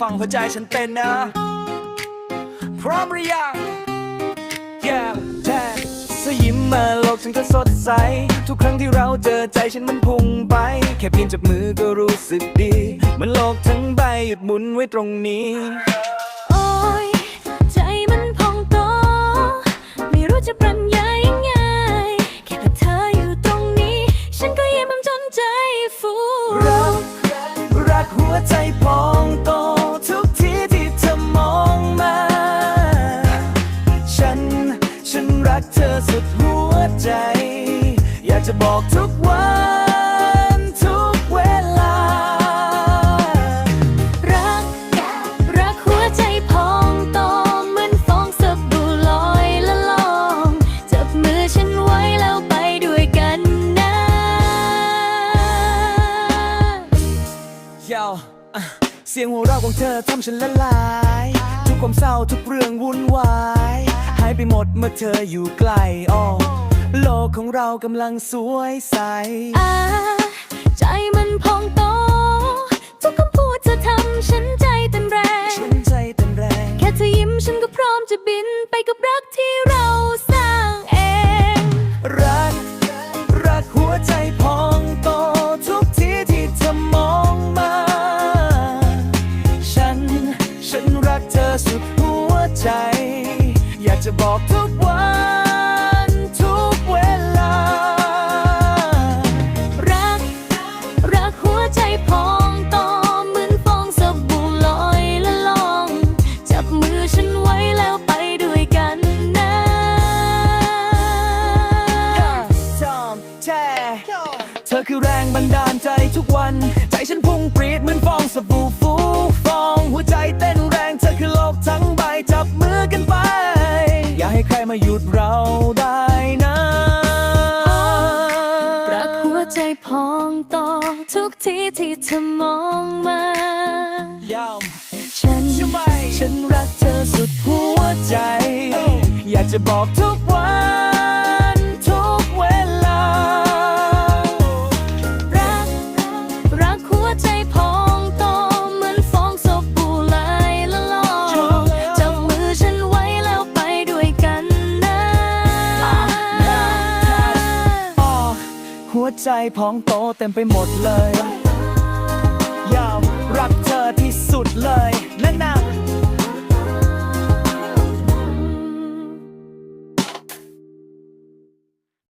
ฟังหัวใจฉันเต้นนะ พร้อมหรือยัง Yeah แท้สยิ้มมาโลกฉันก็สดใส ทุกครั้งที่เราเจอใจฉันมันพุ่งไป แค่เพียงจับมือก็รู้สึกดีเหมือนโลกทั้งใบหยุดหมุนไว้ตรงนี้ โอ้ยใจมันพองโต ไม่รู้จะบรรยายยังไง แค่เธออยู่ตรงนี้ ฉันก็ยิ้มจนใจฟู รัก รักหัวใจพองโต กเธอสุดหัวใจ อยากจะบอกทุกวันทุกเวลา รัก รักหัวใจพองโตเหมือนฟองสบู่ลอยละลอง จับมือฉันไว้แล้วไปด้วยกันนะยาวอะเสียงหัวเราะของเธอทำฉันละลาย ทุกความเศร้าทุกเรื่องวุ่นวาย ไปหมดเมื่อเธออยู่ใกล้อ้อโลกของเรากำลังสวยใส อ่าใจมันพองโต ทุกคำพูดเธอทำฉันใจเต้นแรง ฉันใจเต้นแรง แค่เธอยิ้มฉันก็พร้อมจะบินไปกับรักที่เราสร้างเอง รัก รักหัวใจพอ จะบอกทุกวันทุกเวลา รัก รักหัวใจพองโตเหมือนฟองสบู่ลอยละลอง จับมือฉันไว้แล้วไปด้วยกันนะ จอมแช่เธอคือแรงบันดาลใจทุกวัน ใจฉันพุ่งปรีดเหมือนฟองสบู่ มาหยุดเราได้นะรักหัวใจพองโตทุกทีที่เธอมองมายาวฉันใช่ไหมฉันรักเธอสุดหัวใจ อยากจะบอกทุกวัน ใจพองโตเต็มไปหมดเลยยามรักเธอที่สุดเลย